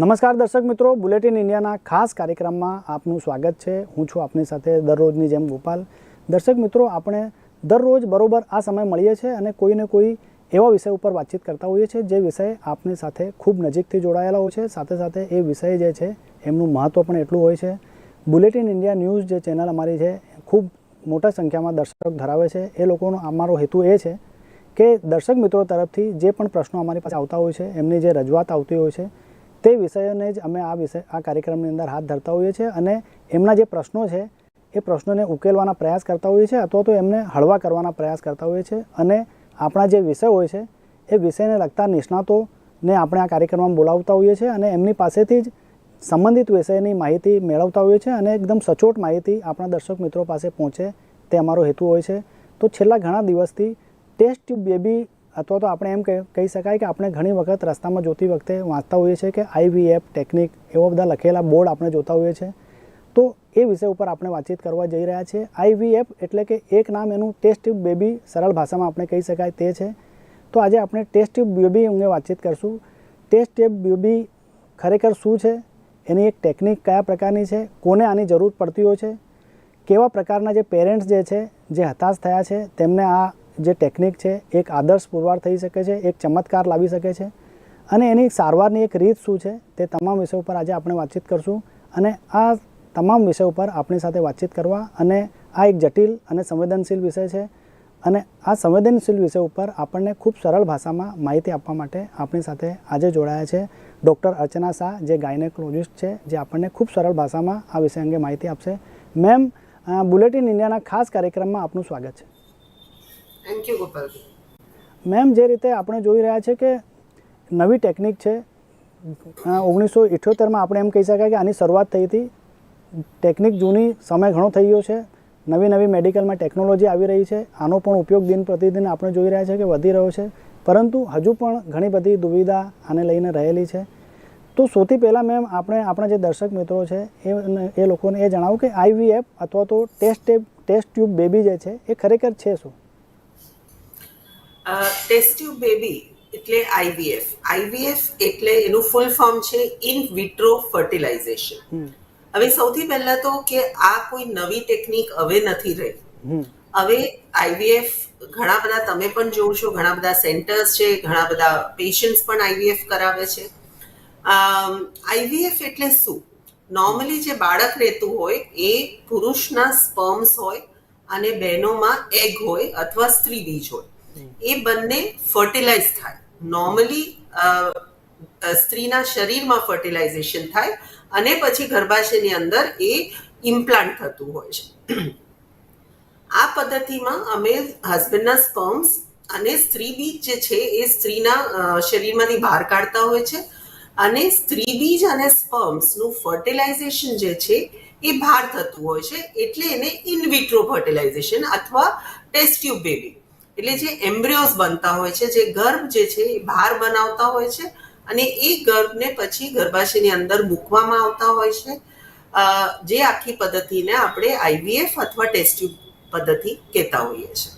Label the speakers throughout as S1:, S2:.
S1: નમસ્કાર દર્શક મિત્રો, બુલેટિન ઇન્ડિયાના ખાસ કાર્યક્રમમાં આપનું સ્વાગત છે. હું છું આપની સાથે દરરોજની જેમ ગોપાલ. દર્શક મિત્રો, આપણે દરરોજ બરોબર આ સમય મળીએ છીએ અને કોઈને કોઈ એવા વિષય ઉપર વાતચીત કરતા હોઈએ છીએ જે વિષય આપની સાથે ખૂબ નજીકથી જોડાયેલા હોય છે. સાથે સાથે એ વિષય જે છે, એમનું મહત્ત્વ પણ એટલું હોય છે. બુલેટિન ઇન્ડિયા ન્યૂઝ જે ચેનલ અમારી છે, ખૂબ મોટા સંખ્યામાં દર્શક ધરાવે છે. એ લોકોનો અમારો હેતુ એ છે કે દર્શક મિત્રો તરફથી જે પણ પ્રશ્નો અમારી પાસે આવતા હોય છે, એમની જે રજૂઆત આવતી હોય છે તે વિષયોને જ અમે આ વિષય, આ કાર્યક્રમની અંદર હાથ ધરતા હોઈએ છીએ અને એમના જે પ્રશ્નો છે, એ પ્રશ્નોને ઉકેલવાના પ્રયાસ કરતા હોઈએ છીએ અથવા તો એમને હળવા કરવાના પ્રયાસ કરતા હોઈએ છીએ અને આપણા જે વિષય હોય છે, એ વિષયને લગતા નિષ્ણાતોને આપણે આ કાર્યક્રમમાં બોલાવતા હોઈએ છીએ અને એમની પાસેથી જ સંબંધિત વિષયની માહિતી મેળવતા હોઈએ છીએ અને એકદમ સચોટ માહિતી આપણા દર્શક મિત્રો પાસે પહોંચે તે અમારો હેતુ હોય છે. તો છેલ્લા ઘણા દિવસથી ટેસ્ટ ટ્યુબ બેબી અથવા તો આપણે એમ કહી શકાય કે આપણે ઘણી વખત રસ્તામાં જોતી વખતે વાંચતા હોઈએ છીએ કે આઈવીએફ ટેકનિક એવા બધા લખેલા બોર્ડ આપણે જોતા હોઈએ છીએ. તો એ વિષય ઉપર આપણે વાતચીત કરવા જઈ રહ્યા છીએ. આઈવીએફ એટલે કે એક નામ એનું ટેસ્ટ ટ્યુબ બેબી સરળ ભાષામાં આપણે કહી શકાય તે છે. તો આજે આપણે ટેસ્ટ ટ્યુબ બેબી અંગે વાતચીત કરશું. ટેસ્ટ ટ્યુબ બેબી ખરેખર શું છે? એની એક ટેકનિક કયા પ્રકારની છે? કોને આની જરૂર પડતી હોય છે? કેવા પ્રકારના જે પેરેન્ટ્સ જે છે, જે હતાશ થયા છે, તેમને આ જે ટેકનિક છે, એક આદર્શ પુરવાર થઈ શકે છે, એક ચમત્કાર લાવી શકે છે અને એની સારવારની એક રીત શું છે, તે તમામ વિષય ઉપર આજે આપણે વાતચીત કરશું અને આ તમામ વિષય ઉપર આપણી સાથે વાતચીત કરવા અને આ એક જટિલ અને સંવેદનશીલ વિષય છે અને આ સંવેદનશીલ વિષય ઉપર આપણને ખૂબ સરળ ભાષામાં માહિતી આપવા માટે આપણી સાથે આજે જોડાયા છે ડૉક્ટર અર્ચના શાહ, જે ગાયનેકોલોજિસ્ટ છે, જે આપણને ખૂબ સરળ ભાષામાં આ વિષય અંગે માહિતી આપશે. મેમ બુલેટિન ઇન્ડિયાના ખાસ કાર્યક્રમમાં આપનું સ્વાગત છે.
S2: થેન્ક યુ ગોપાલ
S1: મેમ જે રીતે આપણે જોઈ રહ્યા છે કે નવી ટેકનિક છે ઓગણીસો ઇઠ્યોતેરમાં આપણે એમ કહી શકાય કે આની શરૂઆત થઈ હતી. ટેકનિક જૂની, સમય ઘણો થઈ ગયો છે. નવી નવી મેડિકલમાં ટેકનોલોજી આવી રહી છે. આનો પણ ઉપયોગ દિન પ્રતિદિન આપણે જોઈ રહ્યા છે કે વધી રહ્યો છે. પરંતુ હજુ પણ ઘણી બધી દુવિધા આને લઈને રહેલી છે. તો સૌથી પહેલાં મેમ આપણે આપણા જે દર્શક મિત્રો છે, એ એ લોકોને એ જણાવું કે આઈવીએફ અથવા તો ટેસ્ટ ટેસ્ટ ટ્યુબ બેબી જે છે, એ ખરેખર છે શું?
S2: ટેસ્ટ ટ્યુબ બેબી એટલે આઈવીએફ આઈવીએફ એટલે એનું ફૂલ ફોર્મ છે ઇન વિટ્રો ફર્ટિલાઇઝેશન હવે સૌથી પહેલા તો કે આ કોઈ નવી ટેકનિક હવે નથી રહી. હવે આઈવીએફ ઘણા બધા તમે પણ જોવો છો ઘણા બધા સેન્ટર્સ છે ઘણા બધા પેશન્ટ્સ પણ આઈવીએફ કરાવે છે. આઈવીએફ એટલે શું? નોર્મલી જે બાળક રહેતું હોય એ પુરુષના સ્પર્મ્સ હોય અને બહેનોમાં એગ હોય અથવા સ્ત્રી બીજ હોય. એ બંને ફર્ટિલાઇઝ થાય. નોર્મલી સ્ત્રીના શરીરમાં ફર્ટિલાઇઝેશન થાય અને પછી ગર્ભાશયની અંદર એ ઇમ્પ્લાન્ટ થતું હોય છે. આ પદ્ધતિમાં અમે હસબન્ડના સ્પર્મ્સ અને સ્ત્રી બીજ જે છે એ સ્ત્રીના શરીરમાંથી બહાર કાઢતા હોય છે અને સ્ત્રી બીજ અને સ્પર્મ્સનું ફર્ટિલાઇઝેશન જે છે એ બહાર થતું હોય છે એટલે એને ઇનવિટ્રો ફર્ટિલાઇઝેશન અથવા ટેસ્ટ ટ્યુબ બેબી એટલે જે એમ્બ્રિયોઝ બનતા હોય છે, જે ગર્ભ જે છે, એ બહાર બનાવતા હોય છે અને એ ગર્ભને પછી ગર્ભાશયની અંદર મૂકવામાં આવતા હોય છે. જે આખી પદ્ધતિને આપણે આઈવીએફ અથવા ટેસ્ટ્યુબ પદ્ધતિ કહેતા હોઈએ છીએ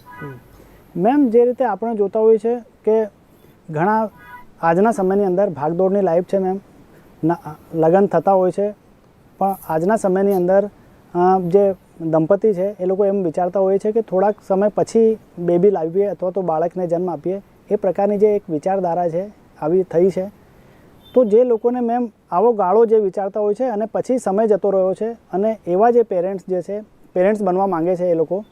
S1: મેમ, જે રીતે આપણે જોતા હોઈએ છે કે ઘણા આજના સમયની અંદર ભાગદોડની લાઈફ છે મેમ લગ્ન થતા હોય છે, પણ આજના સમયની અંદર જે દંપતી છે, એ લોકો એમ વિચારતા હોય છે કે થોડાક સમય પછી બેબી લાવીએ અથવા તો બાળકને જન્મ આપીએ. એ પ્રકારની જે એક વિચારધારા છે, આવી થઈ છે. તો જે લોકોને મેમ આવો ગાળો જે વિચારતા હોય છે અને પછી સમય જતો રહ્યો છે અને એવા જે પેરેન્ટ્સ જે છે, પેરેન્ટ્સ બનવા માંગે છે એ લોકો,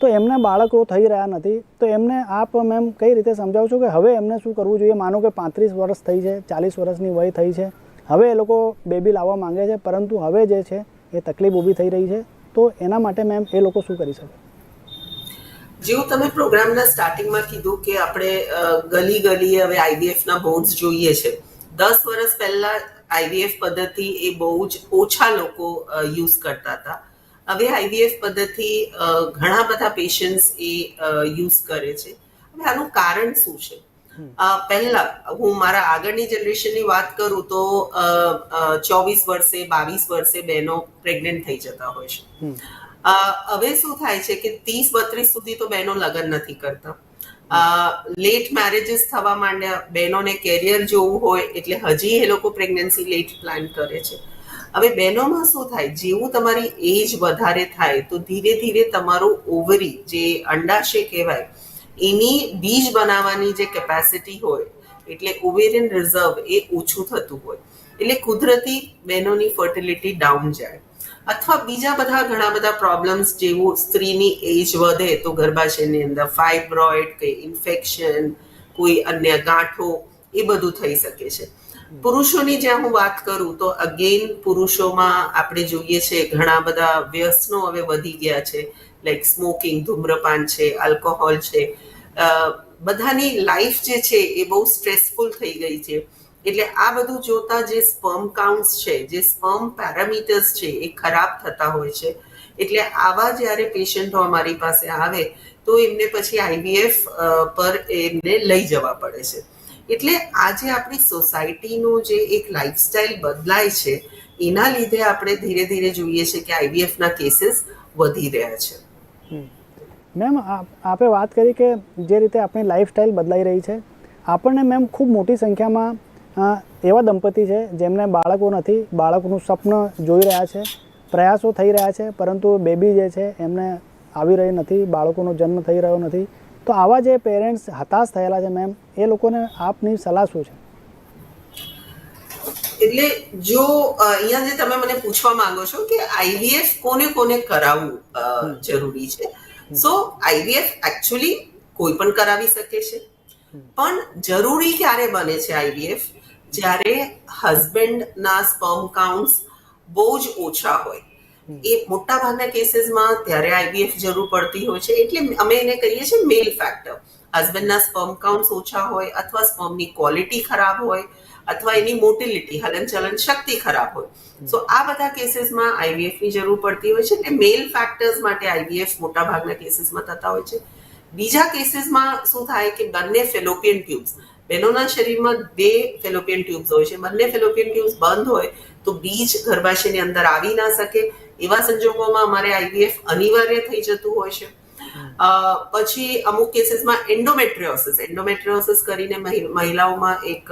S1: તો એમને બાળકો થઈ રહ્યા નથી. તો એમને આપ મેમ કઈ રીતે સમજાવશો કે હવે એમને શું કરવું જોઈએ? માનો કે પાંત્રીસ વર્ષ થઈ છે, ચાલીસ વર્ષની વય થઈ છે. હવે એ લોકો બેબી લાવવા માંગે છે, પરંતુ હવે જે છે એ તકલીફ ઊભી થઈ રહી છે. તો એના માટે મેમ એ લોકો શું કરી શકે?
S2: જેવું તમે પ્રોગ્રામના સ્ટાર્ટિંગમાં કીધું કે આપણે ગલી ગલી હવે આઈવીએફ ના બોર્ડ્સ જોઈએ છે. દસ વર્ષ પહેલા આઈવીએફ પદ્ધતિ એ બહુ જ ઓછા લોકો યુઝ કરતા હતા. હવે આઈવીએફ પદ્ધતિ ઘણા બધા પેશન્ટ્સ એ યુઝ કરે છે. હવે આનું કારણ શું છે? પહેલા હું મારા આગળની જનરેશનની વાત કરું તો ચોવીસ વર્ષે બાવીસ વર્ષે બહેનો પ્રેગ્નેન્ટ થઈ જતા હોય છે. હવે શું થાય છે કે ત્રીસ બત્રીસ સુધી તો બહેનો લગ્ન નથી કરતા. લેટ મેરેજીસ થવા માંડ્યા બહેનોને કેરિયર જોવું હોય એટલે હજી એ લોકો પ્રેગ્નન્સી લેટ પ્લાન કરે છે. હવે બહેનોમાં શું થાય? જેવું તમારી એજ વધારે થાય તો ધીરે ધીરે તમારું ઓવરી જે અંડાશય કહેવાય એની બીજ બનાવવાની જે કેપેસિટી હોય, એટલે ઓવેરિયન રિઝર્વ એ ઓછું થતું હોય. એટલે કુદરતી બહેનોની ફર્ટિલિટી ડાઉન જાય. અથવા બીજા બધા ઘણા બધા પ્રોબ્લેમ્સ જેવું સ્ત્રીની એજ વધે તો ગર્ભાશયની અંદર ફાઇબ્રોઇડ કે ઇન્ફેક્શન કોઈ અન્ય ગાંઠો, એ બધું થઈ શકે છે. પુરુષોની જ્યાં હું વાત કરું તો અગેન પુરુષોમાં આપણે જોઈએ છે ઘણા બધા વ્યસનો હવે વધી ગયા છે. લાઈક સ્મોકિંગ ધૂમ્રપાન છે આલ્કોહોલ છે બધાની લાઈફ જે છે એ બહુ સ્ટ્રેસફુલ થઈ ગઈ છે. એટલે આ બધું જોતા જે સ્પર્મ કાઉન્ટ્સ છે, જે સ્પર્મ પેરામીટર્સ છે એ ખરાબ થતા હોય છે. એટલે આવા જ્યારે પેશન્ટો અમારી પાસે આવે, તો એમને પછી આઈવીએફ પર એમને લઈ જવા પડે છે. એટલે આજે આપણી સોસાયટીનું જે એક લાઈફસ્ટાઈલ બદલાય છે, એના લીધે આપણે ધીરે ધીરે જોઈએ છે કે આઈવીએફના કેસીસ વધી રહ્યા છે.
S1: મેમ, આપ- વાત કરી કે જે રીતે આપણી લાઈફસ્ટાઈલ બદલાઈ રહી છે. આપણને મેમ ખૂબ મોટી સંખ્યામાં એવા દંપતી છે જેમને બાળકો નથી, બાળકનું સ્વપ્ન જોઈ રહ્યા છે, પ્રયાસો થઈ રહ્યા છે, પરંતુ બેબી જે છે એમને આવી રહી નથી, બાળકોનો જન્મ થઈ રહ્યો નથી. તો આવા જે પેરેન્ટ્સ હતાશ થયેલા છે મેમ, એ લોકોને આપની સલાહ શું છે?
S2: એટલે જો અહીંયા જે તમે મને પૂછવા માંગો છો કે આઈવીએફ કોને કોને કરાવવું જરૂરી છે? સો આઈવીએફ એકચ્યુઅલી કોઈ પણ કરાવી શકે છે. પણ જરૂરી ક્યારે બને છે આઈવીએફ જ્યારે હસબન્ડના સ્પર્મ કાઉન્ટ્સ બહુ જ ઓછા હોય. એ મોટા ભાગના કેસીસમાં ત્યારે આઈવીએફ જરૂર પડતી હોય છે. એટલે અમે એને કહીએ છીએ મેલ ફેક્ટર હસબન્ડના સ્પર્મ કાઉન્ટ્સ ઓછા હોય અથવા સ્પર્મની ક્વોલિટી ખરાબ હોય અથવા એની મોટિલિટી, હલનચલન શક્તિ ખરાબ હોય. સો આ બધા કેસીસમાં આઈવીએફની જરૂર પડતી હોય છે એટલે મેલ ફેક્ટર્સ માટે આઈવીએફ મોટા ભાગના કેસીસમાં થતા હોય છે. બીજા કેસીસમાં શું થાય કે બંને ફેલોપિયન ટ્યુબ્સ બહેનોના શરીરમાં બે ફેલોપિયન ટ્યુબ્સ હોય છે. બંને ફેલોપિયન ટ્યુબ્સ બંધ હોય તો બીજ ગર્ભાશયની અંદર આવી ના શકે. એવા સંજોગોમાં અમારે આઈવીએફ અનિવાર્ય થઈ જતું હોય છે. પછી અમુક કેસીસમાં એન્ડોમેટ્રિયોસિસ. એન્ડોમેટ્રિયોસિસ કરીને મહિલાઓમાં એક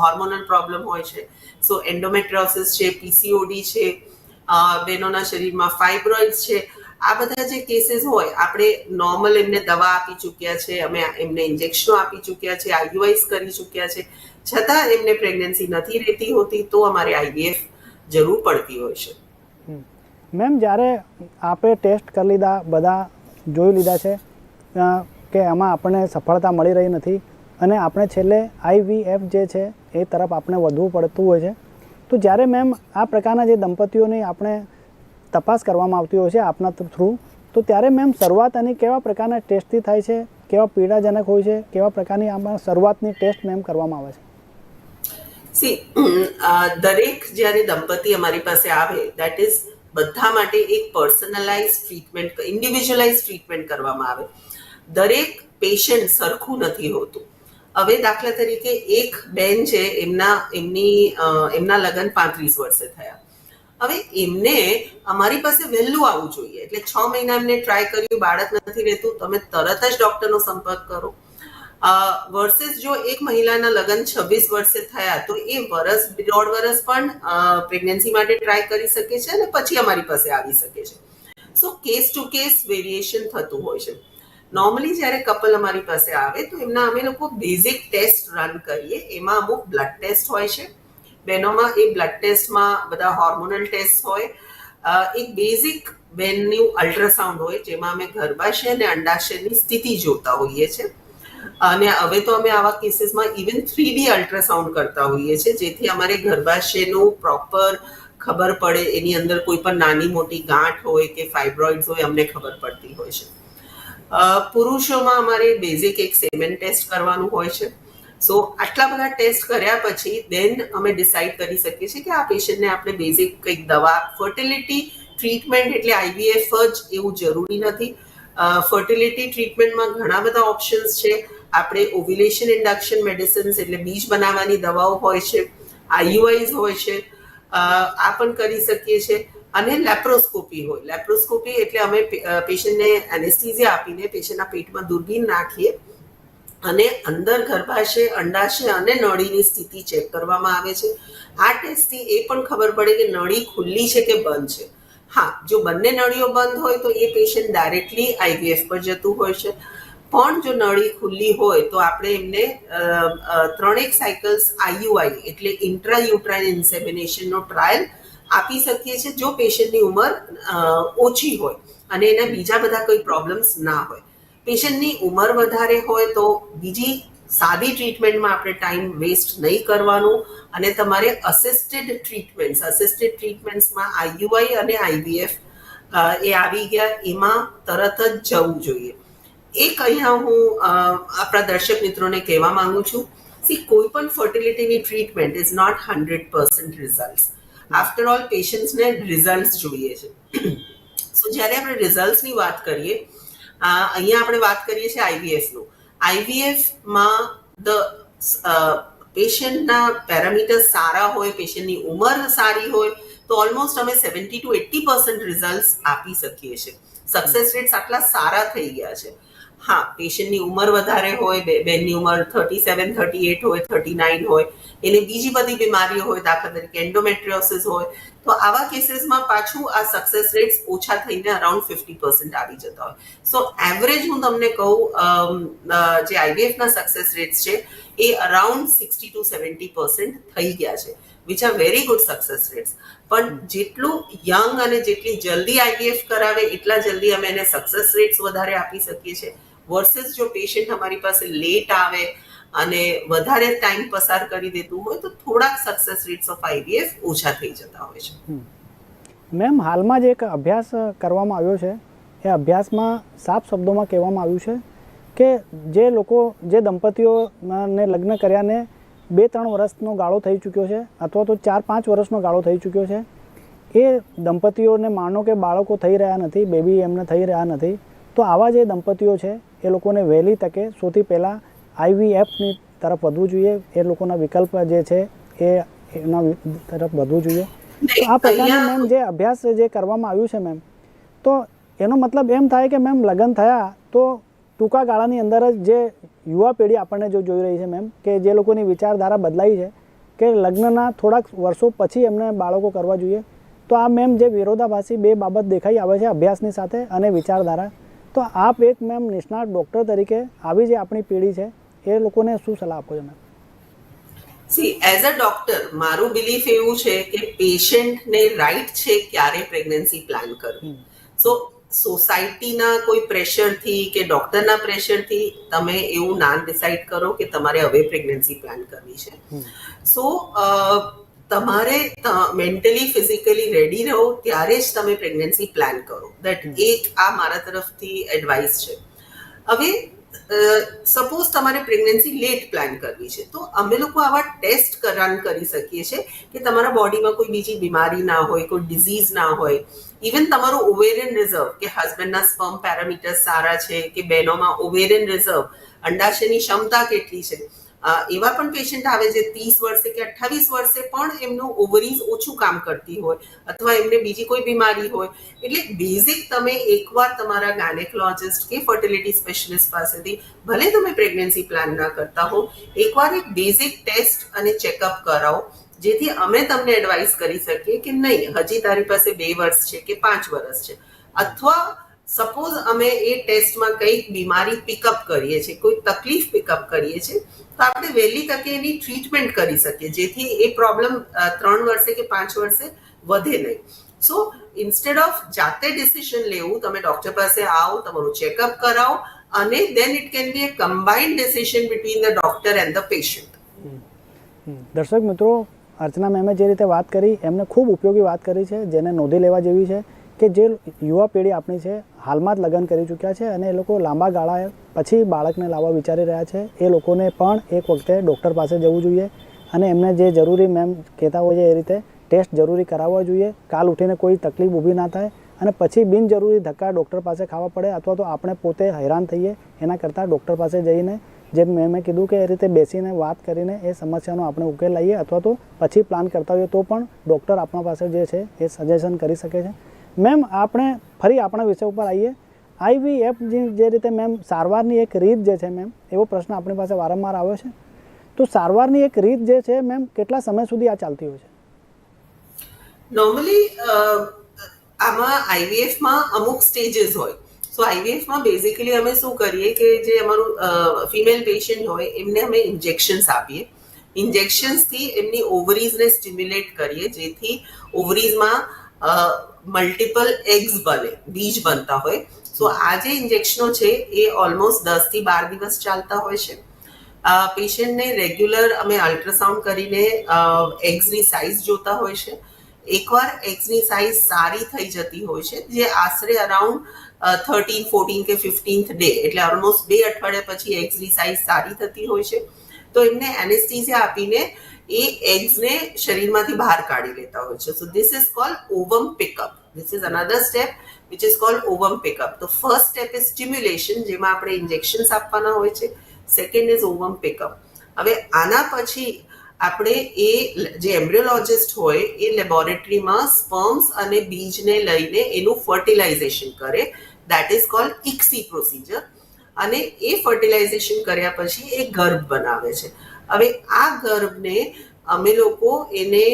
S2: હોર્મોનલ પ્રોબ્લેમ હોય છે. સો એન્ડોમેટ્રિયોસિસ છે પીસીઓડી છે બહેનોના શરીરમાં ફાઇબ્રોઇડ્સ છે. આ બધા જે કેસીસ હોય, આપણે નોર્મલ એમને દવા આપી ચૂક્યા છે, અમે એમને ઇન્જેક્શનો આપી ચૂક્યા છે આઈયુઆઈસ કરી ચૂક્યા છે. છતાં એમને પ્રેગ્નન્સી નથી રહેતી હોતી, તો અમારે આઈવીએફ જરૂર પડતી હોય છે.
S1: મેમ, જ્યારે આપણે ટેસ્ટ કરી લીધા, બધા જોઈ લીધા છે કે એમાં આપણને સફળતા મળી રહી નથી. અને આપણે છેલ્લે આઈવીએફ જે છે, એ તરફ આપણે વધવું પડતું હોય છે. તો જ્યારે મેમ આ પ્રકારના જે દંપતીઓની આપણે તપાસ કરવામાં આવતી હોય છે, આપના થ્રુ, તો ત્યારે મેમ શરૂઆત અને કેવા પ્રકારના ટેસ્ટથી થાય છે, કેવા પીડાજનક હોય છે, કેવા પ્રકારની આમાં શરૂઆતની ટેસ્ટ મેમ કરવામાં આવે છે?
S2: સી દરેક જ્યારે દંપતી અમારી પાસે આવે દેટ ઇઝ બધા માટે એક પર્સનલાઇઝ ટ્રીટમેન્ટ ઇન્ડિવિજ્યુઅલાઇઝ ટ્રીટમેન્ટ કરવામાં આવે. દરેક પેશન્ટ સરખું નથી હોતું. હવે દાખલા તરીકે એક બેન છે, એમના, એમની એમના લગ્ન પાંત્રીસ વર્ષે થયા. હવે એમને અમારી પાસે વહેલું આવવું જોઈએ. એટલે છ મહિના એમને ટ્રાય કર્યું, બાળક નથી રહેતું, તમે તરત જ ડોક્ટરનો સંપર્ક કરો. વર્સેસ જો એક મહિલાના લગ્ન છવ્વીસ વર્ષે થયા, તો એ વર્ષ દોઢ વર્ષ પણ પ્રેગ્નન્સી માટે ટ્રાય કરી શકે છે અને પછી અમારી પાસે આવી શકે છે. So case to case variation થતું હોય છે. નોર્મલી જ્યારે કપલ અમારી પાસે આવે, તો એમના અમે લોકો બેઝિક ટેસ્ટ રન કરીએ. એમાં અમુક બ્લડ ટેસ્ટ હોય છે. બહેનોમાં એ બ્લડ ટેસ્ટમાં બધા હોર્મોનલ ટેસ્ટ હોય. એક બેઝિક બેનનું અલ્ટ્રાસાઉન્ડ હોય, જેમાં અમે ગર્ભાશય અને અંડાશયની સ્થિતિ જોતા હોઈએ છીએ અને હવે તો અમે આવા કેસીસમાં ઇવન થ્રી ડી અલ્ટ્રાસાઉન્ડ કરતા હોઈએ છીએ, જેથી અમારે ગર્ભાશયનું પ્રોપર ખબર પડે, એની અંદર કોઈ પણ નાની મોટી ગાંઠ હોય કે ફાઇબ્રોઇડ્સ હોય, અમને ખબર પડતી હોય છે. પુરુષોમાં અમારે બેઝિક એક સેમેન ટેસ્ટ કરવાનું હોય છે. સો આટલા બધા ટેસ્ટ કર્યા પછી દેન અમે ડિસાઈડ કરી શકીએ છીએ કે આ પેશન્ટને આપણે બેઝિક કંઈક દવા ફર્ટિલિટી ટ્રીટમેન્ટ એટલે આઈવીએફ જ એવું જરૂરી નથી. ફર્ટિલિટી ટ્રીટમેન્ટમાં ઘણા બધા ઓપ્શન્સ છે. આપણે ઓવ્યુલેશન ઇન્ડક્શન મેડિસિન્સ એટલે બીજ બનાવવાની દવાઓ હોય છે આઈયુઆઈઝ હોય છે આ પણ કરી શકીએ છીએ અને લેપ્રોસ્કોપી હોય. લેપ્રોસ્કોપી એટલે અમે પેશન્ટને એનેસ્થિઝિયા આપીને પેશન્ટના પેટમાં દૂરબીન નાખીએ અને અંદર ગર્ભાશય, અંડાશય અને નળીની સ્થિતિ ચેક કરવામાં આવે છે. આ ટેસ્ટથી એ પણ ખબર પડે કે નળી ખુલ્લી છે કે બંધ છે. હા, જો બંને નળીઓ બંધ હોય તો એ પેશન્ટ ડાયરેક્ટલી આઈવીએફ પર જતું હોય છે. પણ જો નળી ખુલ્લી હોય તો આપણે એમને ત્રણેક સાયકલ્સ આઈયુઆઈ એટલે ઇન્ટ્રાયુટ્રાઇન ઇન્સેમિનેશનનો ટ્રાયલ આપી શકીએ છીએ જો પેશન્ટની ઉંમર ઓછી હોય અને એના બીજા બધા કોઈ પ્રોબ્લેમ્સ ના હોય. પેશન્ટની ઉંમર વધારે હોય તો બીજી સાદી ટ્રીટમેન્ટમાં આપણે ટાઈમ વેસ્ટ નહીં કરવાનું અને તમારે અસિસ્ટેડ ટ્રીટમેન્ટ્સ અસિસ્ટેડ ટ્રીટમેન્ટ્સમાં આઈયુઆઈ અને આઈવીએફ એ આવી ગયા. એમાં તરત જ જવું જોઈએ. એક અહીંયા હું આપણા દર્શક મિત્રોને કહેવા માંગુ છું સી કોઈ પણ ફર્ટિલિટીની treatment is not hundred percent result after all પેશન્ટ્સને result જોઈએ છે. સો જ્યારે આપણે રિઝલ્ટની વાત કરીએ અહીંયા આપણે વાત કરીએ છીએ આઈવીએફનું આઈવીએફમાં ધ પેશન્ટના પેરામીટર સારા હોય, પેશન્ટની ઉંમર સારી હોય, તો ઓલમોસ્ટ અમે seventy to eighty percent result આપી શકીએ છીએ. સક્સેસ રેટ્સ આટલા સારા થઈ ગયા છે. હા પેશન્ટની ઉંમર વધારે હોય બેનની ઉંમર થર્ટી સેવન થર્ટી એટ હોય થર્ટી નાઇન હોય, એને બીજી બધી બીમારીઓ હોય, દાખલા તરીકે એન્ડોમેટ્રિયોસિસ હોય, તો આવા કેસીસમાં પાછું આ સક્સેસ રેટ્સ ઓછા થઈને અરાઉન્ડ ફિફ્ટી પર્સન્ટ આવી જતા હોય. સો એવરેજ હું તમને કહું જે આઈવીએફના સક્સેસ રેટ્સ છે, એ around sixty to seventy percent થઈ ગયા છે which are very good success rates પણ જેટલું યંગ અને જેટલી જલ્દી આઈવીએફ કરાવે, એટલા જલ્દી અમે એને સક્સેસ રેટ્સ વધારે આપી શકીએ છીએ. વર્સેસ જો પેશન્ટ અમારી પાસે લેટ આવે અને વધારે ટાઈમ પસાર કરી દેતું હોય તો થોડાક સક્સેસ રેટ્સ ઓફ આઈવીએફ ઓછા થઈ જતા હોય છે.
S1: મેમ, હાલમાં જ એક અભ્યાસ કરવામાં આવ્યો છે, એ અભ્યાસમાં સાફ શબ્દોમાં કહેવામાં આવ્યું છે કે જે લોકો, જે દંપતીઓને લગ્ન કર્યાને બે ત્રણ વર્ષનો ગાળો થઈ ચૂક્યો છે અથવા તો ચાર પાંચ વર્ષનો ગાળો થઈ ચૂક્યો છે, એ દંપતીઓને માનો કે બાળકો થઈ રહ્યા નથી બેબી એમને થઈ રહ્યા નથી, તો આવા જે દંપતીઓ છે એ લોકોને વહેલી તકે સૌથી પહેલાં આઈવીએફની તરફ વધવું જોઈએ. એ લોકોના વિકલ્પ જે છે એ એના તરફ વધવું જોઈએ. તો આ પ્રકારના મેમ જે અભ્યાસ જે કરવામાં આવ્યું છે મેમ તો એનો મતલબ એમ થાય કે મેમ લગ્ન થયા તો ટૂંકા ગાળાની અંદર જ જે યુવા પેઢી આપણને જો જોઈ રહી છે મેમ કે જે લોકોની વિચારધારા બદલાઈ છે કે લગ્નના થોડાક વર્ષો પછી એમને બાળકો કરવા જોઈએ તો આ મેમ જે વિરોધાભાસી બે બાબત દેખાઈ આવે છે અભ્યાસની સાથે અને વિચારધારા. તો આપ એક મેમ નિષ્ણાત ડૉક્ટર તરીકે આવી જે આપણી પેઢી છે એ લોકોને શું સલાહ આપો છો ma'am
S2: see as a doctor મારું બિલીફ એવું છે કે પેશન્ટને રાઈટ છે ક્યારે પ્રેગ્નન્સી પ્લાન કરવી. સો સોસાયટીના કોઈ પ્રેશરથી કે ડોક્ટરના પ્રેશરથી તમે એવું ના ડિસાઈડ કરો કે તમારે હવે પ્રેગ્નન્સી પ્લાન કરવી છે. સો તમારે મેન્ટલી ફિઝિકલી રેડી રહો ત્યારે જ તમે પ્રેગ્નન્સી પ્લાન કરો. દેટ એક આ મારા તરફથી એડવાઇસ છે. હવે સપોઝ તમારે પ્રેગ્નન્સી લેટ પ્લાન કરવી છે તો અમે લોકો આવા ટેસ્ટ રન કરી શકીએ છીએ કે તમારા બોડીમાં કોઈ બીજી બીમારી ના હોય કોઈ ડિઝીઝ ના હોય. ઇવન તમારું ઓવેરિયન રિઝર્વ કે હસબન્ડના સ્પર્મ પેરામીટર્સ સારા છે કે બહેનોમાં ઓવેરિયન રિઝર્વ અંડાશયની ક્ષમતા કેટલી છે એવા પણ પેશન્ટ આવે છે ત્રીસ વર્ષે કે અઠ્ઠાવીસ વર્ષે પણ એમનું ઓવરીઝ ઓછું કામ કરતી હોય અથવા એમને બીજી કોઈ બીમારી હોય. એટલે બેઝિક તમે એકવાર તમારા ગાયનેકોલોજિસ્ટ કે ફર્ટિલિટી સ્પેશિયલિસ્ટ પાસેથી ભલે તમે પ્રેગ્નન્સી પ્લાન ના કરતા હો, એકવાર એક બેઝિક ટેસ્ટ અને ચેકઅપ કરાવો, જેથી અમે તમને એડવાઇસ કરી શકીએ કે નહીં, હજી તારી પાસે બે વર્ષ છે કે પાંચ વર્ષ છે. અથવા સપોઝ અમે એ ટેસ્ટમાં કંઈક બીમારી પિકઅપ કરીએ છીએ, કોઈ તકલીફ પિકઅપ કરીએ છીએ, તો આપણે વહેલી તકે એની ટ્રીટમેન્ટ કરી શકીએ, જેથી એ પ્રોબ્લેમ ત્રણ વર્ષે કે પાંચ વર્ષે વધે નહીં. સો ઇન્સ્ટેડ ઓફ જાતે ડિસિશન લેવું, તમે ડોક્ટર પાસે આવો, તમારું ચેકઅપ કરાવો, અને then it can be a combined decision between the doctor and the patient
S1: દર્શક મિત્રો, અર્ચના મેમે જે રીતે વાત કરી, એમને ખૂબ ઉપયોગી વાત કરી છે, જેને નોંધી લેવા જેવી છે, કે જે યુવા પેઢી આપણી છે હાલમાં જ લગ્ન કરી ચૂક્યા છે અને એ લોકો લાંબા ગાળા પછી બાળકને લાવવા વિચારી રહ્યા છે. એ લોકોને પણ એક વખતે ડૉક્ટર પાસે જવું જોઈએ અને એમને જે જરૂરી મેમ કહેતા હોય એ રીતે ટેસ્ટ જરૂરી કરાવવા જોઈએ. કાલ ઉઠીને કોઈ તકલીફ ઊભી ના થાય અને પછી બિનજરૂરી ધક્કા ડૉક્ટર પાસે ખાવા પડે અથવા તો આપણે પોતે હેરાન થઈએ એના કરતાં ડૉક્ટર પાસે જઈને જેમ મેં મેં કીધું કે એ રીતે બેસીને વાત કરીને એ સમસ્યાનો આપણે ઉકેલ લાવીએ અથવા તો પછી પ્લાન કરતા હોઈએ તો પણ ડૉક્ટર આપણા પાસે જે છે એ સજેશન કરી શકે છે. મેમ, આપણે ફરી આપણા વિષય ઉપર આવીએ. આઈવીએફ જે રીતે મેમ સારવારની એક રીત જે છે મેમ, એવો પ્રશ્ન આપણી પાસે વારંવાર આવ્યો છે. તો સારવારની એક રીત જે છે મેમ, કેટલા સમય સુધી આ ચાલતી હોય છે?
S2: નોર્મલી આમાં આઈવીએફમાં અમુક સ્ટેજીસ હોય. સો આઈવીએફમાં બેઝિકલી અમે શું કરીએ કે જે અમારું ફિમેલ પેશન્ટ હોય, એમને અમે ઇન્જેક્શન્સ આપીએ. ઇન્જેક્શન્સથી એમની ઓવરીઝને સ્ટિમ્યુલેટ કરીએ, જેથી ઓવરીઝમાં મલ્ટિપલ એગ્સ બને, બીજ બનતા હોય. સો આ જે ઇન્જેક્શનો છે, એ ઓલમોસ્ટ દસથી બાર દિવસ ચાલતા હોય છે. પેશન્ટને રેગ્યુલર અમે અલ્ટ્રાસાઉન્ડ કરીને એગ્સની સાઇઝ જોતા હોય છે. એકવાર એગ્સની સાઇઝ સારી થઈ જતી હોય છે, જે આશરે અરાઉન્ડ થર્ટીન ફોર્ટીન કે ફિફ્ટીન્થ ડે એટલે ઓલમોસ્ટ બે અઠવાડિયા પછી એગ્સની સાઇઝ સારી થતી હોય છે. તો એમને એનેસ્થીઝિયા આપીને એ એગ્સને શરીરમાંથી બહાર કાઢી લેતા હોય છે. So this is call ovum pickup this is another step which is call ovum pickup તો ફર્સ્ટ સ્ટેપ ઇઝ સ્ટિમ્યુલેશન જેમાં આપણે ઇન્જેક્શન્સ આપવાના હોય છે. સેકન્ડ ઇઝ ઓવમ પિકઅપ હવે આના પછી આપણે એ જે એમ્બ્રિયોલોજિસ્ટ હોય, એ લેબોરેટરીમાં સ્પર્મ્સ અને બીજને લઈને એનું ફર્ટિલાઇઝેશન કરે. That is call ICSI procedure અને એ ફર્ટિલાઇઝેશન કર્યા પછી એ ગર્ભ બનાવે છે. હવે આ ગર્ભને અમે લોકો એને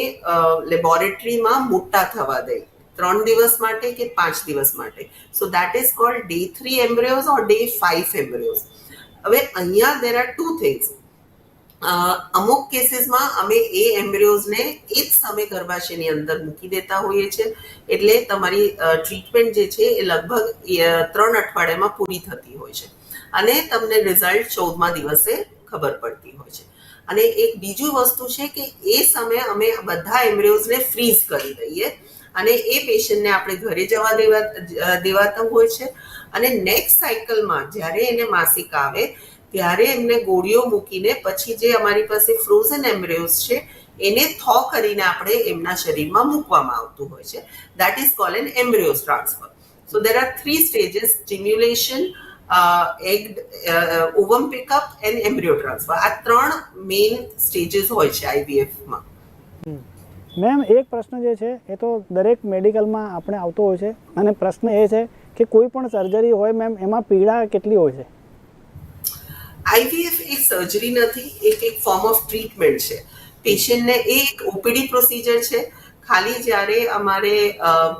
S2: લેબોરેટરીમાં મોટા થવા દઈ ત્રણ દિવસ માટે કે પાંચ દિવસ માટે. So that is called day three embryos or day five embryos હવે અહીંયા દેર આર ટુ થિંગ્સ અમુક કેસીસમાં અમે એ એમ્બ્રિયોઝને એ જ સમય ગર્ભાશયની અંદર મૂકી દેતા હોઈએ છીએ. એટલે તમારી ટ્રીટમેન્ટ જે છે એ લગભગ ત્રણ અઠવાડિયામાં પૂરી થતી હોય છે. અને તમને રિઝલ્ટ ચૌદમા દિવસે ખબર પડતી હોય છે. અને એક બીજું વસ્તુ છે કે એ સમયે અમે બધા એમ્બ્રિયોઝને ફ્રીઝ કરી દઈએ અને એ પેશન્ટને આપણે ઘરે જવા દેવા દેવાતા હોય છે. અને નેક્સ્ટ સાયકલમાં જ્યારે એને માસિક આવે, ત્યારે એમને ગોળીઓ મૂકીને પછી જે અમારી પાસે ફ્રોઝન એમ્બ્રિયોઝ છે, એને થો કરીને આપણે એમના શરીરમાં મૂકવામાં આવતું હોય છે. That is call an embryos transfer so there are three stages stimulation egg ovum pickup and embryo transfer આ ત્રણ મેઇન સ્ટેજીસ હોય છે આઈવીએફમાં
S1: મેમ એક પ્રશ્ન જે છે એ તો દરેક મેડિકલમાં આપણે આવતો હોય છે. અને પ્રશ્ન એ છે કે કોઈ પણ સર્જરી હોય મેમ એમાં પીડા કેટલી હોય છે?
S2: આઈવીએફ એક સર્જરી નથી એક એક ફોર્મ ઓફ ટ્રીટમેન્ટ છે. પેશન્ટને એ એક ઓપીડી પ્રોસિજર છે ખાલી જ્યારે અમારે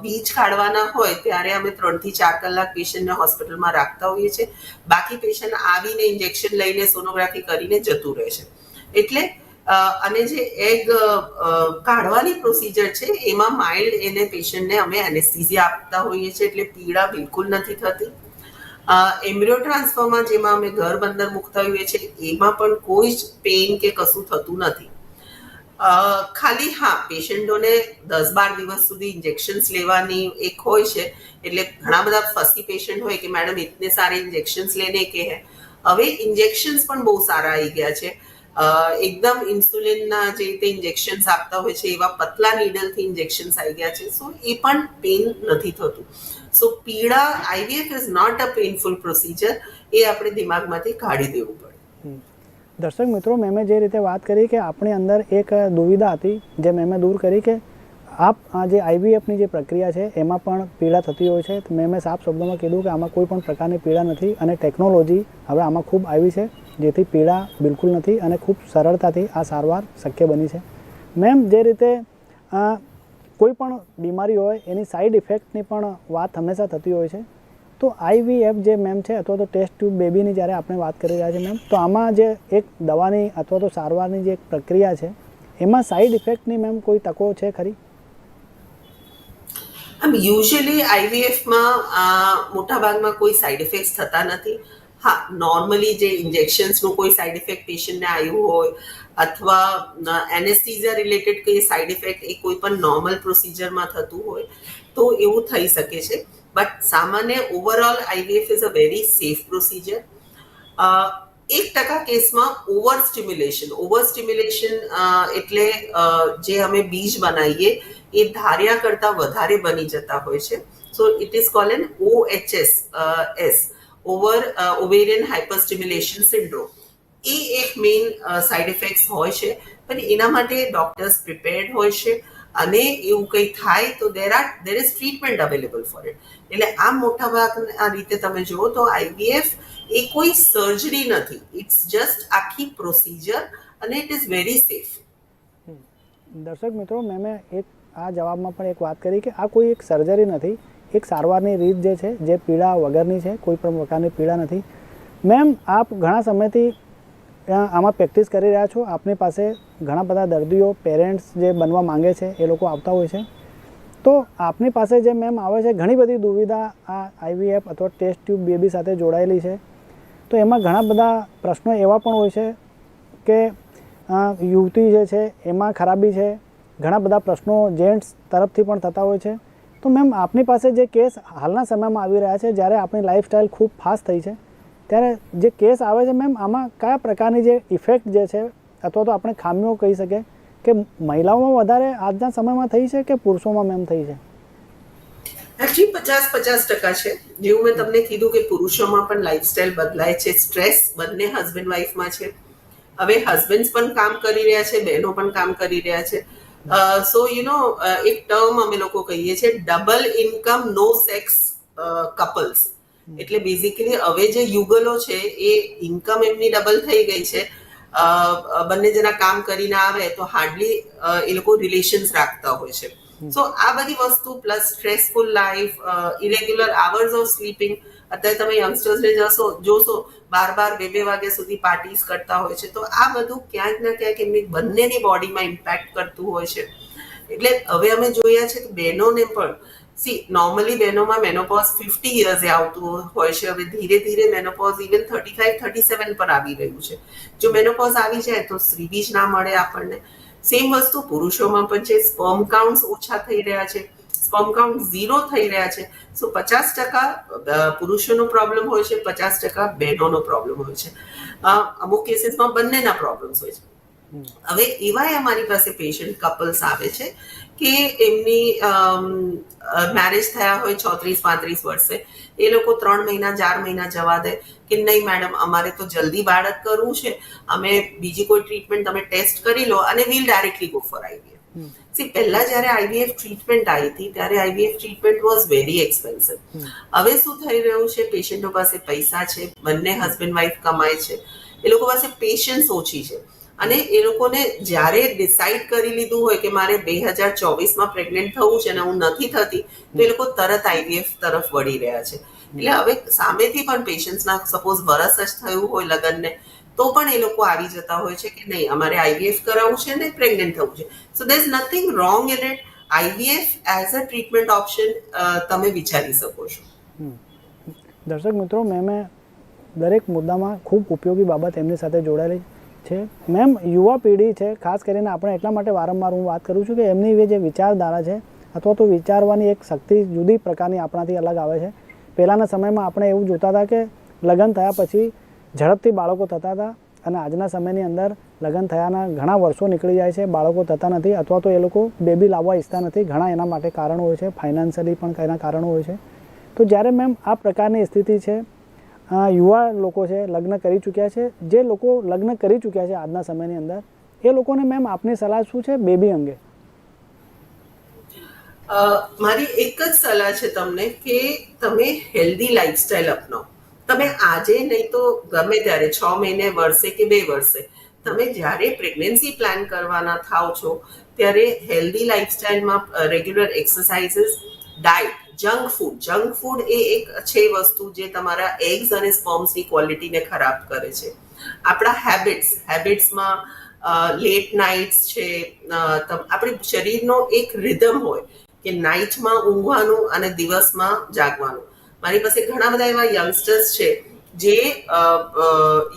S2: બીજ કાઢવાના હોય ત્યારે અમે ત્રણથી ચાર કલાક પેશન્ટને હોસ્પિટલમાં રાખતા હોઈએ છીએ. બાકી પેશન્ટ આવીને ઇન્જેક્શન લઈને સોનોગ્રાફી કરીને જતું રહે છે. એટલે અને જે એગ કાઢવાની પ્રોસિજર છે, એમાં માઇલ્ડ એને પેશન્ટને અમે એનેસ્થિઝિયા આપતા હોઈએ છીએ એટલે પીડા બિલકુલ નથી થતી. એમ્બ્રિયો ટ્રાન્સફરમાં જેમાં અમે ઘર બંદર મૂકતા હોઈએ છીએ, એમાં પણ કોઈ જ પેઇન કે કશું થતું નથી. ખાલી હા, પેશન્ટોને દસ બાર દિવસ સુધી ઇન્જેક્શન્સ લેવાની એક હોય છે, એટલે ઘણા બધા ફસી પેશન્ટ હોય કે મેડમ ઇતને સારે ઇન્જેક્શન્સ લેને કે હે. હવે ઇન્જેક્શન્સ પણ બહુ સારા આવી ગયા છે. એકદમ ઇન્સ્યુલિનના જે રીતે ઇન્જેક્શન્સ આપતા હોય છે, એવા પતલા નીડલથી ઇન્જેક્શન્સ આવી ગયા છે, સો એ પણ પેઇન નથી થતું. સો પીડા IVF is not a painful procedure એ આપણે દિમાગમાંથી કાઢી દેવું પડે.
S1: દર્શક મિત્રો, મેં જે રીતે વાત કરી કે આપણી અંદર એક દુવિધા હતી, જે મેમે દૂર કરી કે આપ આ જે આઈવીએફની જે પ્રક્રિયા છે, એમાં પણ પીડા થતી હોય છે. તો મેં સાફ શબ્દોમાં કીધું કે આમાં કોઈ પણ પ્રકારની પીડા નથી અને ટેકનોલોજી હવે આમાં ખૂબ આવી છે, જેથી પીડા બિલકુલ નથી અને ખૂબ સરળતાથી આ સારવાર શક્ય બની છે. મેમ, જે રીતે કોઈ પણ બીમારી હોય, એની સાઈડ ઇફેક્ટની પણ વાત હંમેશા થતી હોય છે. તો આઈવીએફ જે મેમ છે, અથવા તો ટેસ્ટ ટ્યુબ બેબીની જ્યારે આપણે વાત કરી રહ્યા છીએ મેમ, તો આમાં જે એક દવાની અથવા તો સારવારની જે એક પ્રક્રિયા છે, એમાં સાઈડ ઇફેક્ટની મેમ કોઈ તકો છે ખરી?
S2: આમ યુઝ્યુઅલી આઈવીએફમાં મોટાભાગમાં કોઈ સાઈડ ઇફેક્ટ્સ થતા નથી. હા નોર્મલી જે ઇન્જેક્શન્સનું કોઈ સાઈડ ઇફેક્ટ પેશન્ટને આવ્યું હોય, અથવા એનેસ્થીઝિયા રિલેટેડ કોઈ સાઈડ ઇફેક્ટ એ કોઈ પણ નોર્મલ પ્રોસિજરમાં થતું હોય, તો એવું થઈ શકે છે. બટ સામાન્ય overall IVF is a very safe procedure એક ટકા કેસમાં ઓવર સ્ટિમ્યુલેશન ઓવર સ્ટિમ્યુલેશન એટલે જે અમે બીજ બનાવીએ એ ધાર્યા કરતાં વધારે બની જતા હોય છે so it is call an OHSS over ovarian hyper stimulation syndrome એ એક મેઇન સાઇડ ઇફેક્ટ્સ હોય છે પણ એના માટે ડોક્ટર્સ પ્રિપેર્ડ હોય છે અને એવું કંઈ થાય તો there are there is treatment available for it એટલે આ મોટા ભાગના રીતે તમે જુઓ તો આઈવીએફ એ કોઈ સર્જરી નથી. ઇટ્સ જસ્ટ આખી પ્રોસિજર અને ઇટ ઇઝ વેરી સેફ
S1: દર્શક મિત્રો, મેં એક આ જવાબમાં પણ એક વાત કરી કે આ કોઈ એક સર્જરી નથી. એક સારવારની રીત જે છે, જે પીડા વગરની છે, કોઈ પણ પ્રકારની પીડા નથી. મેમ, આપ ઘણા સમયથી આમાં પ્રેક્ટિસ કરી રહ્યા છો. આપની પાસે ઘણા બધા દર્દીઓ પેરેન્ટ્સ જે બનવા માંગે છે, એ લોકો આવતા હોય છે. તો આપની પાસે જે મેમ આવે છે, ઘણી બધી દુવિધા આ આઈવીએફ અથવા ટેસ્ટ ટ્યુબ બેબી સાથે જોડાયેલી છે. તો એમાં ઘણા બધા પ્રશ્નો એવા પણ હોય છે કે યુવતી જે છે, એમાં ખરાબી છે. ઘણા બધા પ્રશ્નો જેન્ટ્સ તરફથી પણ થતા હોય છે. તો મેમ આપની પાસે જે કેસ હાલના સમયમાં આવી રહ્યા છે, જ્યારે આપણી લાઈફસ્ટાઈલ ખૂબ ફાસ્ટ થઈ છે, ત્યારે જે કેસ આવે છે મેમ આમાં કયા પ્રકારની જે ઇફેક્ટ જે છે, અથવા તો આપણે ખામીઓ કહી શકીએ? કે મહિલાઓમાં વધારે આજના સમયમાં થઈ છે કે પુરુષોમાં મેમ થઈ છે?
S2: એકચ્યુઅલી પચાસ પચાસ ટકા છે. જેવું મેં તમને કીધું કે પુરુષોમાં પણ લાઇફસ્ટાઇલ બદલાય છે. સ્ટ્રેસ બંને હસબન્ડ વાઈફમાં છે. હવે હસબન્ડ પણ કામ કરી રહ્યા છે બહેનો પણ કામ કરી રહ્યા છે. સો યુ નો એક ટર્મ અમે લોકો કહીએ છીએ double income no sex couples એટલે બેઝિકલી હવે જે યુગલો છે એ ઇન્કમ એમની ડબલ થઈ ગઈ છે. બંને જણા કામ કરીને આવે તો હાર્ડલી એ લોકો રિલેશન્સ રાખતા હોય છે. સો આ બધી વસ્તુ plus stressful life irregular hours of sleeping અત્યારે તમે યંગસ્ટર્સને જશો જોશો બાર બાર બે બે વાગ્યા સુધી પાર્ટીઝ કરતા હોય છે. તો આ બધું ક્યાંક ના ક્યાંક એમની બંનેની બોડીમાં ઇમ્પેક્ટ કરતું હોય છે. એટલે હવે અમે જોયા છે કે બહેનોને પણ સી નોર્મલી બહેનોમાં મેનોપોઝ ફિફ્ટી યર્સે આવતું હોય છે. હવે ધીરે ધીરે menopause even thirty five thirty seven પર આવી રહ્યું છે. જો મેનોપોઝ આવી જાય તો સ્ત્રીબીજ ના મળે આપણને. સેમ વસ્તુ પુરુષોમાં પણ છે. સ્પર્મ કાઉન્ટ્સ ઓછા થઈ રહ્યા છે. સ્પર્મ કાઉન્ટ ઝીરો થઈ રહ્યા છે. સો પચાસ ટકા પુરુષોનો પ્રોબ્લેમ હોય છે. પચાસ ટકા બહેનોનો પ્રોબ્લેમ હોય છે. અમુક કેસીસમાં બંનેના પ્રોબ્લેમ્સ હોય છે. હવે એવાય અમારી પાસે પેશન્ટ કપલ્સ આવે છે. કે એમની મેરેજ થયા હોય ચોત્રીસ પાંત્રીસ વર્ષે એ લોકો ત્રણ મહિના ચાર મહિના જવા દે કે નહીં મેડમ અમારે તો જલ્દી બાળક કરવું છે અમે બીજી કોઈ ટ્રીટમેન્ટ તમે ટેસ્ટ કરી લો અને we'll directly go for IVF see પહેલા જ્યારે આઈવીએફ ટ્રીટમેન્ટ આવી હતી ત્યારે IVF treatment was very expensive હવે શું થઈ રહ્યું છે પેશન્ટો પાસે પૈસા છે બંને હસબન્ડ વાઈફ કમાય છે એ લોકો પાસે પેશન્સ ઓછી છે. અને એ લોકોને જ્યારે ડિસાઈડ કરી લીધું હોય કે મારે બે હજાર ચોવીસમાં પ્રેગ્નન્ટ થવું છે અને હું નથી થતી, તો એ લોકો તરત આઈવીએફ તરફ વળી રહ્યા છે. એટલે હવે સામેથી પણ પેશન્ટ્સના સપોઝ વરસ જ થયું હોય લગ્નને, તો પણ એ લોકો આવી જતા હોય છે કે નહીં, અમારે આઈવીએફ કરાવવું છે ને પ્રેગ્નન્ટ થવું છે. So there is nothing wrong in it IVF as a treatment option તમે વિચારી શકો છો.
S1: દર્શક મિત્રો મેં દરેક મુદ્દામાં ખૂબ ઉપયોગી બાબત એમની સાથે જોડાયેલી. છે. મેમ, યુવા પેઢી છે, ખાસ કરીને આપણે એટલા માટે વારંવાર હું વાત કરું છું કે એમની જે વિચારધારા છે, અથવા તો વિચારવાની એક શક્તિ જુદી પ્રકારની આપણાથી અલગ આવે છે. પહેલાંના સમયમાં આપણે એવું જોતા હતા કે લગ્ન થયા પછી ઝડપથી બાળકો થતા હતા અને આજના સમયની અંદર લગ્ન થયાના ઘણા વર્ષો નીકળી જાય છે, બાળકો થતા નથી અથવા તો એ લોકો બેબી લાવવા ઈચ્છતા નથી. ઘણા એના માટે કારણો હોય છે, ફાઇનાન્શિયલી પણ એના કારણો હોય છે. તો જ્યારે મેમ આ પ્રકારની સ્થિતિ છે યુવા લોકો છે, લગ્ન કરી ચૂક્યા છે. જે લોકો લગ્ન કરી ચૂક્યા છે આજના સમયની અંદર, એ લોકોને મેમ આપની સલાહ શું છે બેબી અંગે?
S2: મારી એક જ સલાહ છે તમને કે તમે હેલ્ધી લાઈફસ્ટાઈલ અપનાવો. તમે આજે નહીં તો ગમે ત્યારે, છ મહિને વર્ષે કે બે વર્ષે તમે જ્યારે પ્રેગ્નન્સી પ્લાન કરવાના થાવ છો, ત્યારે healthy લાઈફસ્ટાઈલમાં regular exercises diet junk food. Junk food એ એક છે વસ્તુ જે તમારા એગ્સ અને સ્પોમ્સની ક્વોલિટીને ખરાબ કરે છે. આપણા હેબિટ્સ, હેબિટ્સમાં લેટ નાઇટ્સ છે આપણે શરીરનો એક રિધમ હોય કે નાઇટમાં ઊંઘવાનું અને દિવસમાં જાગવાનું. મારી પાસે ઘણા બધા એવા યંગસ્ટર્સ છે જે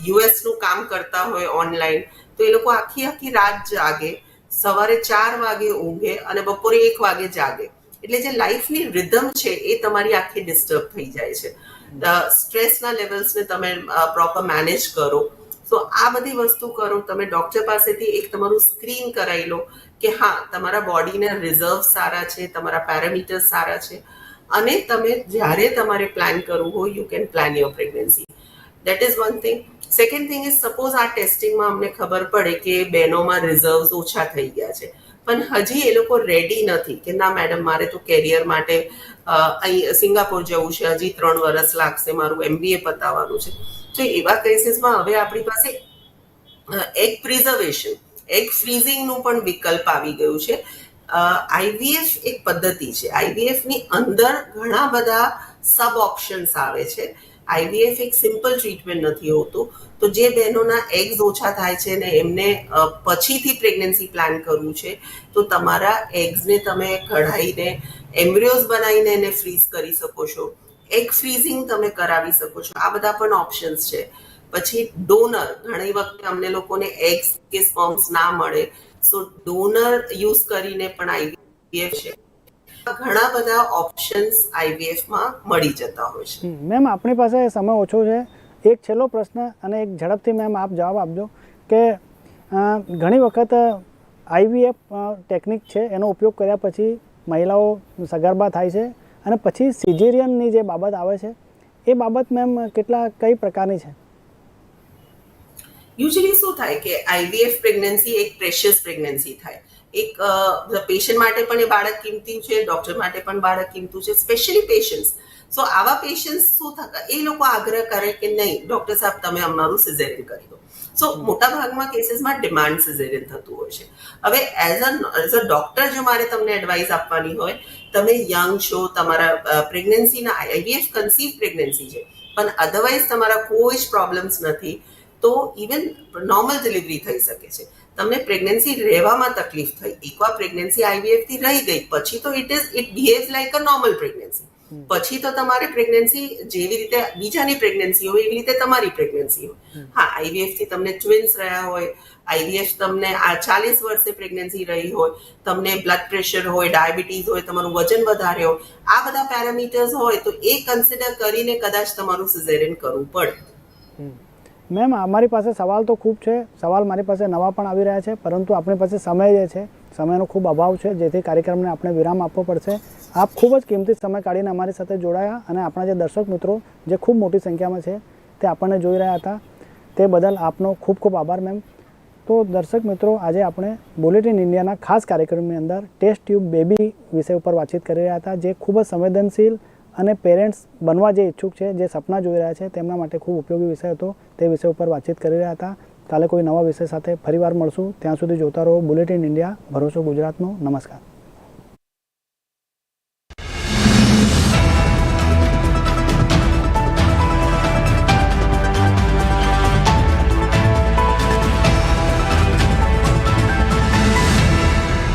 S2: યુએસનું કામ કરતા હોય ઓનલાઈન, તો એ લોકો આખી આખી રાત જાગે, સવારે ચાર વાગે ઊંઘે અને બપોરે એક વાગે જાગે. એટલે જે લાઈફની રિધમ છે એ તમારી આખી ડિસ્ટર્બ થઈ જાય છે. સ્ટ્રેસના લેવલ્સને તમે પ્રોપર મેનેજ કરો. સો આ બધી વસ્તુ કરો. તમે ડોક્ટર પાસેથી એક તમારું સ્ક્રીન કરાવી લો કે હા તમારા બોડીના રિઝર્વ સારા છે તમારા પેરામીટર્સ સારા છે. અને તમે જ્યારે તમારે પ્લાન કરવું હોય you can plan your pregnancy that is one thing second thing is suppose આ ટેસ્ટિંગમાં અમને ખબર પડે કે બહેનોમાં રિઝર્વ્સ ઓછા થઈ ગયા છે. પણ હજી એ લોકો રેડી નથી કે ના, મેડમ, મારે તો કેરિયર માટે અહીં સિંગાપોર જવું છે, હજી ત્રણ વર્ષ લાગશે મારું એમબીએ પતાવવાનું છે. તો એવા કેસીસમાં હવે આપણી પાસે એગ પ્રિઝર્વેશન એગ ફ્રીઝિંગનું પણ વિકલ્પ આવી ગયું છે. આઈવીએફ એક પદ્ધતિ છે. આઈવીએફની અંદર ઘણા બધા સબ ઓપ્શન્સ આવે છે. આઈવીએફ એક સિમ્પલ ટ્રીટમેન્ટ નથી હોતું. તો જે બહેનોના એગ્સ ઓછા થાય છે ને એમને પછીથી પ્રેગ્નન્સી પ્લાન કરવું છે, તો તમારા એગ્સને તમે કઢાઈને એમ્બ્રિયોઝ બનાવીને એને ફ્રીઝ કરી શકો છો. એગ ફ્રીઝિંગ તમે કરાવી શકો છો. આ બધા પણ ઓપ્શન્સ છે. પછી ડોનર ઘણી વખતે અમને લોકોને એગ્સ કે સ્પર્મ્સ ના મળે. સો ડોનર યુઝ કરીને પણ આઈવીએફ છે. ઘણા બધા ઓપ્શન્સ આઈવીએફમાં મળી જતા હોય છે.
S1: મેમ આપણી પાસે સમય ઓછો છે. એક છેલ્લો પ્રશ્ન અને એક ઝડપથી મેમ આપ જવાબ આપજો કે ઘણી વખત આઈવીએફ ટેકનિક છે એનો ઉપયોગ કર્યા પછી મહિલાઓ સગર્ભા થાય છે અને પછી સિઝેરિયનની જે બાબત આવે છે એ બાબત મેમ કેટલા કઈ પ્રકારની છે?
S2: યુઝલી શું થાય કે આઈવીએફ પ્રેગ્નન્સી એક પ્રેશિયસ પ્રેગ્નન્સી થાય. એક પેશન્ટ માટે પણ એ બાળક કિંમતી છે ડોક્ટર માટે પણ બાળક કિંમતું છે સ્પેશિયલી પેશન્ટ્સ સો આવા પેશન્ટ્સ શું થતા? એ લોકો આગ્રહ કરે કે નહીં ડોક્ટર સાહેબ તમે અમારું સિઝેરિયન કરી દો. સો મોટા ભાગમાં કેસીસમાં ડિમાન્ડ સિઝેરિયન થતું હોય છે. હવે as a as a doctor જો મારે તમને એડવાઇસ આપવાની હોય તમે યંગ છો તમારા પ્રેગ્નન્સીના આઈવીએફ કન્સીવ પ્રેગ્નન્સી છે પણ અધરવાઇઝ તમારા કોઈ જ પ્રોબ્લેમ્સ નથી તો ઇવન નોર્મલ ડિલિવરી થઈ શકે છે. તમને પ્રેગ્નન્સી રહેવામાં તકલીફ થઈ. એકવાર પ્રેગ્નન્સી આઈવીએફથી રહી ગઈ પછી તો it is it behaves like a normal pregnancy પછી તો તમારે પ્રેગ્નન્સી જેવી રીતે બીજાની પ્રેગ્નન્સી હોય એવી રીતે તમારી પ્રેગ્નન્સી હોય. હા આઈવીએફથી તમને ટ્વિન્સ રહ્યા હોય આઈવીએફ તમને આ ચાલીસ વર્ષે પ્રેગ્નન્સી રહી હોય તમને બ્લડ પ્રેશર હોય ડાયાબિટીસ હોય તમારું વજન વધારે હોય આ બધા પેરામીટર્સ હોય તો એ કન્સિડર કરીને કદાચ તમારું સિઝેરિયન કરવું પડે.
S1: મેમ, અમારી પાસે સવાલ તો ખૂબ છે. સવાલ મારી પાસે નવા પણ આવી રહ્યા છે, પરંતુ આપણી પાસે સમય જે છે, સમયનો ખૂબ અભાવ છે, જેથી કાર્યક્રમને આપણે વિરામ આપવો પડશે. આપ ખૂબ જ કિંમતી સમય કાઢીને અમારી સાથે જોડાયા અને આપણા જે દર્શક મિત્રો, જે ખૂબ મોટી સંખ્યામાં છે, તે આપણને જોઈ રહ્યા હતા. તે બદલ આપનો ખૂબ ખૂબ આભાર, મેમ. તો દર્શક મિત્રો, આજે આપણે બુલેટિન ઇન્ડિયાના ખાસ કાર્યક્રમની અંદર ટેસ્ટ ટ્યુબ બેબી વિષય ઉપર વાતચીત કરી રહ્યા હતા, જે ખૂબ જ સંવેદનશીલ અને પેરેન્ટ્સ બનવા જે ઈચ્છુક છે, જે સપના જોઈ રહ્યા છે, તેમના માટે ખૂબ ઉપયોગી વિષય હતો. તે વિષય ઉપર વાતચીત કરી રહ્યા હતા. કાલે કોઈ નવા વિષય સાથે ફરીવાર મળશું. ત્યાં સુધી જોતા રહો બુલેટિન ઇન્ડિયા. ભરોસો ગુજરાતનો. નમસ્કાર.